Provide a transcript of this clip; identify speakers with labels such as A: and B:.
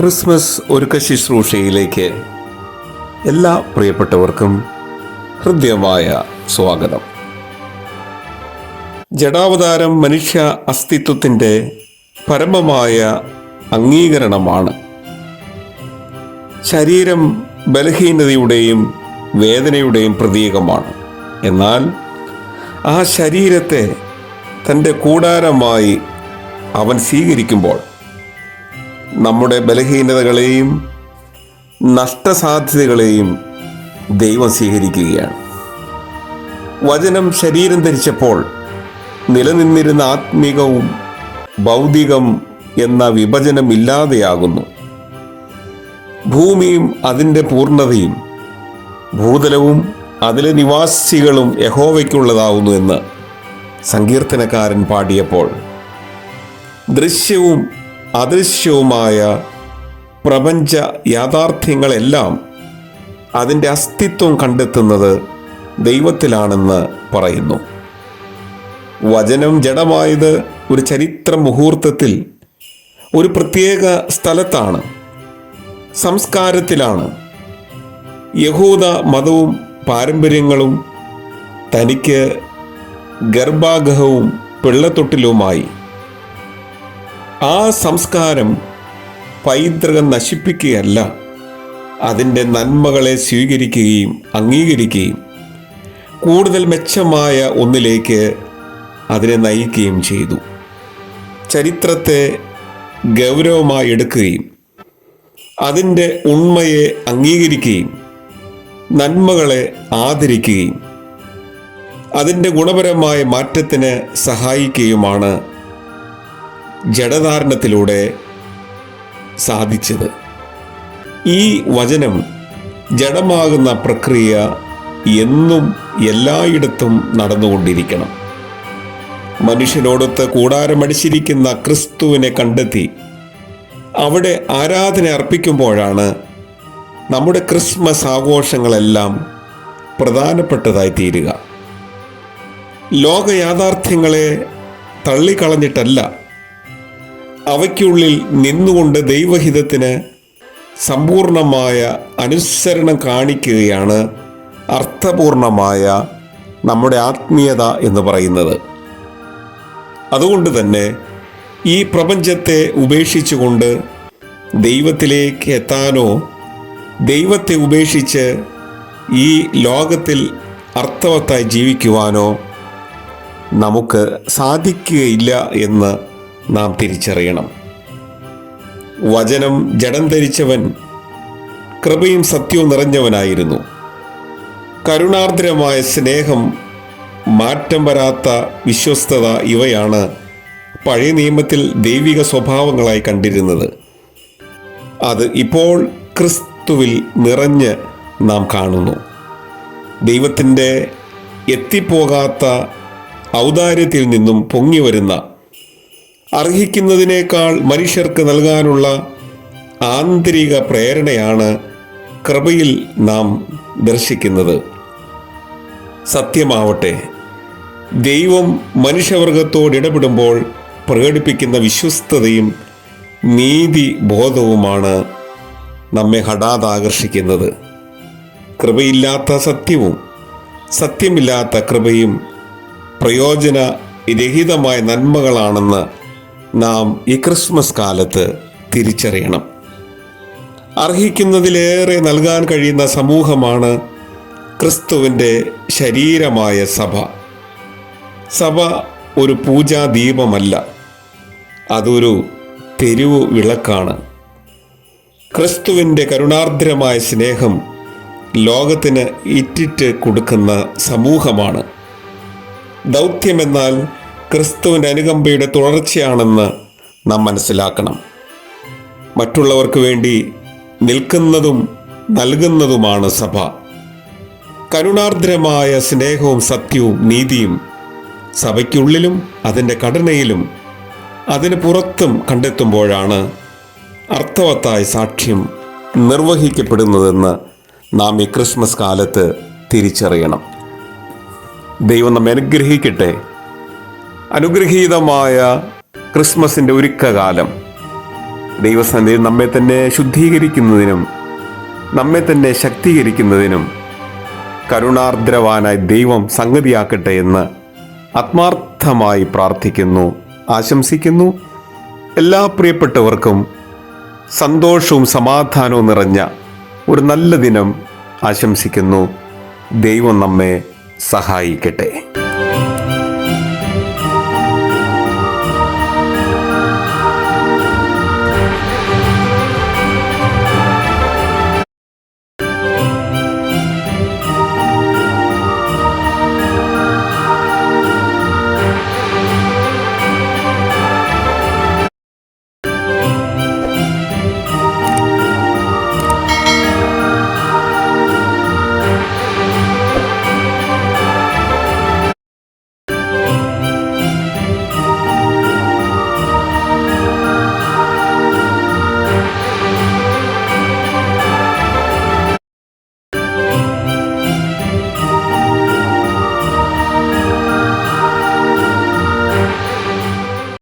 A: Christmas ഒരുക്ക ശുശ്രൂഷയിലേക്ക് എല്ലാ പ്രിയപ്പെട്ടവർക്കും ഹൃദ്യമായ സ്വാഗതം. ജഡാവതാരം മനുഷ്യ അസ്തിത്വത്തിന്റെ പരമമായ അംഗീകരണമാണ്. ശരീരം ബലഹീനതയുടെയും വേദനയുടെയും പ്രതീകമാണ്. എന്നാൽ ആ ശരീരത്തെ തന്റെ കൂടാരമായി അവൻ സ്വീകരിക്കുമ്പോൾ നമ്മുടെ ബലഹീനതകളെയും നഷ്ടസാധ്യതകളെയും ദൈവം സ്വീകരിക്കുകയാണ്. വചനം ശരീരം ധരിച്ചപ്പോൾ നിലനിന്നിരുന്ന ആത്മീകവും ഭൗതികം എന്ന വിഭജനം ഇല്ലാതെയാകുന്നു. ഭൂമിയും അതിന്റെ പൂർണതയും ഭൂതലവും അതിലെ നിവാസികളും യഹോവയ്ക്കുള്ളതാവുന്നു എന്ന് സങ്കീർത്തനക്കാരൻ പാടിയപ്പോൾ ദൃശ്യവും അദൃശ്യവുമായ പ്രപഞ്ച യാഥാർത്ഥ്യങ്ങളെല്ലാം അതിന്റെ അസ്തിത്വം കണ്ടെത്തുന്നത് ദൈവത്തിലാണെന്ന് പറയുന്നു. വചനം ജഡമായത് ഒരു ചരിത്ര മുഹൂർത്തത്തിൽ ഒരു പ്രത്യേക സ്ഥലത്താണ് സംസ്കാരത്തിലാണ്. യഹൂദ മതവും പാരമ്പര്യങ്ങളും തനിക്ക് ഗർഭാഗഹവും പിള്ളത്തൊട്ടിലുമായി ആ സംസ്കാരം പൈതൃകം നശിപ്പിക്കുകയല്ല അതിന്റെ നന്മകളെ സ്വീകരിക്കുകയും അംഗീകരിക്കുകയും കൂടുതൽ മെച്ചമായ ഒന്നിലേക്ക് അതിനെ നയിക്കുകയും ചെയ്തു. ചരിത്രത്തെ ഗൗരവമായി എടുക്കുകയും അതിന്റെ ഉണ്മയെ അംഗീകരിക്കുകയും നന്മകളെ ആദരിക്കുകയും അതിന്റെ ഗുണപരമായ മാറ്റത്തിന് സഹായിക്കുകയുമാണ് ജഡധാരണത്തിലൂടെ സാധിച്ചത്. ഈ വചനം ജഡമാകുന്ന പ്രക്രിയ എന്നും എല്ലായിടത്തും നടന്നുകൊണ്ടിരിക്കണം. മനുഷ്യനോടൊത്ത് കൂടാരമടിച്ചിരിക്കുന്ന ക്രിസ്തുവിനെ കണ്ടെത്തി അവിടെ ആരാധന അർപ്പിക്കുമ്പോഴാണ് നമ്മുടെ ക്രിസ്മസ് ആഘോഷങ്ങളെല്ലാം പ്രധാനപ്പെട്ടതായി തീരുക. ലോക യാഥാർത്ഥ്യങ്ങളെ തള്ളിക്കളഞ്ഞിട്ടല്ല അവയ്ക്കുള്ളിൽ നിന്നുകൊണ്ട് ദൈവഹിതത്തിന് സമ്പൂർണമായ അനുസരണം കാണിക്കുകയാണ് അർത്ഥപൂർണമായ നമ്മുടെ ആത്മീയത എന്ന് പറയുന്നത്. അതുകൊണ്ട് തന്നെ ഈ പ്രപഞ്ചത്തെ ഉപേക്ഷിച്ചുകൊണ്ട് ദൈവത്തിലേക്ക് എത്താനോ ദൈവത്തെ ഉപേക്ഷിച്ച് ഈ ലോകത്തിൽ അർത്ഥവത്തായി ജീവിക്കുവാനോ നമുക്ക് സാധിക്കുകയില്ല എന്ന് നാം തിരിച്ചറിയണം. വചനം ജഡം ധരിച്ചവൻ കൃപയും സത്യവും നിറഞ്ഞവനായിരുന്നു. കരുണാർദ്രമായ സ്നേഹം മാറ്റം വരാത്ത വിശ്വസ്തത ഇവയാണ് പഴയ നിയമത്തിൽ ദൈവിക സ്വഭാവങ്ങളായി കണ്ടിരുന്നത്. അത് ഇപ്പോൾ ക്രിസ്തുവിൽ നിറഞ്ഞ് നാം കാണുന്നു. ദൈവത്തിന്റെ എത്തിപ്പോകാത്ത ഔദാര്യത്തിൽ നിന്നും പൊങ്ങി വരുന്ന അർഹിക്കുന്നതിനേക്കാൾ മനുഷ്യർക്ക് നൽകാനുള്ള ആന്തരിക പ്രേരണയാണ് കൃപയിൽ നാം ദർശിക്കുന്നത്. സത്യമാവട്ടെ ദൈവം മനുഷ്യവർഗത്തോട് ഇടപെടുമ്പോൾ പ്രകടിപ്പിക്കുന്ന വിശ്വസ്തതയും നീതി ബോധവുമാണ് നമ്മെ ഹഠാത് ആകർഷിക്കുന്നത് കൃപയില്ലാത്ത സത്യവും സത്യമില്ലാത്ത കൃപയും പ്രയോജന രഹിതമായ നന്മകളാണെന്ന് നാം ഈ ക്രിസ്മസ് കാലത്ത് തിരിച്ചറിയണം. അർഹിക്കുന്നതിലേറെ നൽകാൻ കഴിയുന്ന സമൂഹമാണ് ക്രിസ്തുവിന്റെ ശരീരമായ സഭ. സഭ ഒരു പൂജാദീപമല്ല അതൊരു തെരുവു വിളക്കാണ്. ക്രിസ്തുവിന്റെ കരുണാർദ്രമായ സ്നേഹം ലോകത്തിന് ഇറ്റിറ്റ് കൊടുക്കുന്ന സമൂഹമാണ്. ദൗത്യമെന്നാൽ ക്രിസ്തുവിന്റെ അനുകമ്പയുടെ തുടർച്ചയാണെന്ന് നാം മനസ്സിലാക്കണം. മറ്റുള്ളവർക്ക് വേണ്ടി നിൽക്കുന്നതും നൽകുന്നതുമാണ് സഭ. കരുണാർദ്രമായ സ്നേഹവും സത്യവും നീതിയും സഭയ്ക്കുള്ളിലും അതിന്റെ ഘടനയിലും അതിന് പുറത്തും കണ്ടെത്തുമ്പോഴാണ് അർത്ഥവത്തായ സാക്ഷ്യം നിർവഹിക്കപ്പെടുന്നതെന്ന് നാം ഈ ക്രിസ്മസ് കാലത്ത് തിരിച്ചറിയണം. ദൈവം നമ്മെ അനുഗ്രഹിക്കട്ടെ. അനുഗ്രഹീതമായ ക്രിസ്മസിന്റെ ഒരുക്കകാലം. ദൈവസന്നിധി നമ്മെ തന്നെ ശുദ്ധീകരിക്കുന്നതിനും നമ്മെ തന്നെ ശക്തീകരിക്കുന്നതിനും കരുണാർദ്രവാനായി ദൈവം സംഗതിയാക്കട്ടെ എന്ന് ആത്മാർത്ഥമായി പ്രാർത്ഥിക്കുന്നു ആശംസിക്കുന്നു. എല്ലാ പ്രിയപ്പെട്ടവർക്കും സന്തോഷവും സമാധാനവും നിറഞ്ഞ ഒരു നല്ല ദിനം ആശംസിക്കുന്നു. ദൈവം നമ്മെ സഹായിക്കട്ടെ.